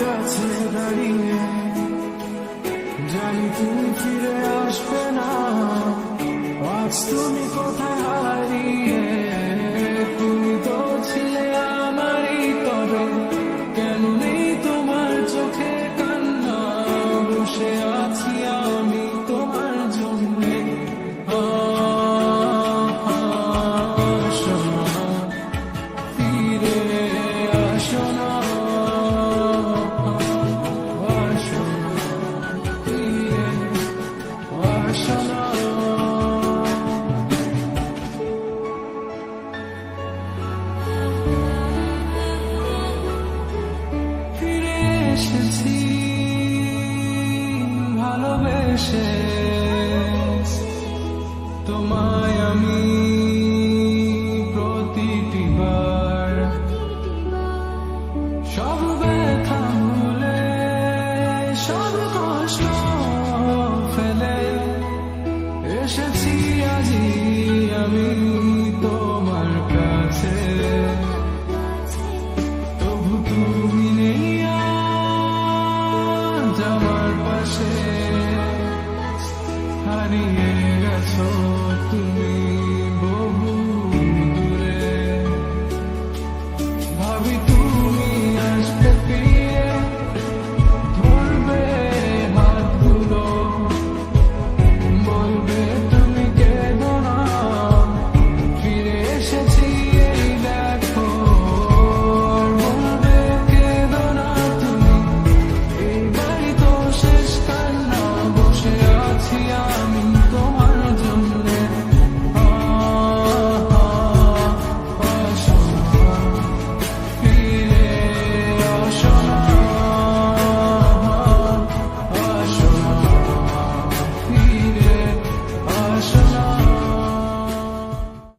কাছে দাঁড়িয়ে জানি তুমি ফিরে আসবে না। আজ তুমি কোথায় হারিয়ে? এসেছি ভালোবেসে। তোমায় আমি প্রতিটিবার সব ব্যথা ভুলে সব কষ্ট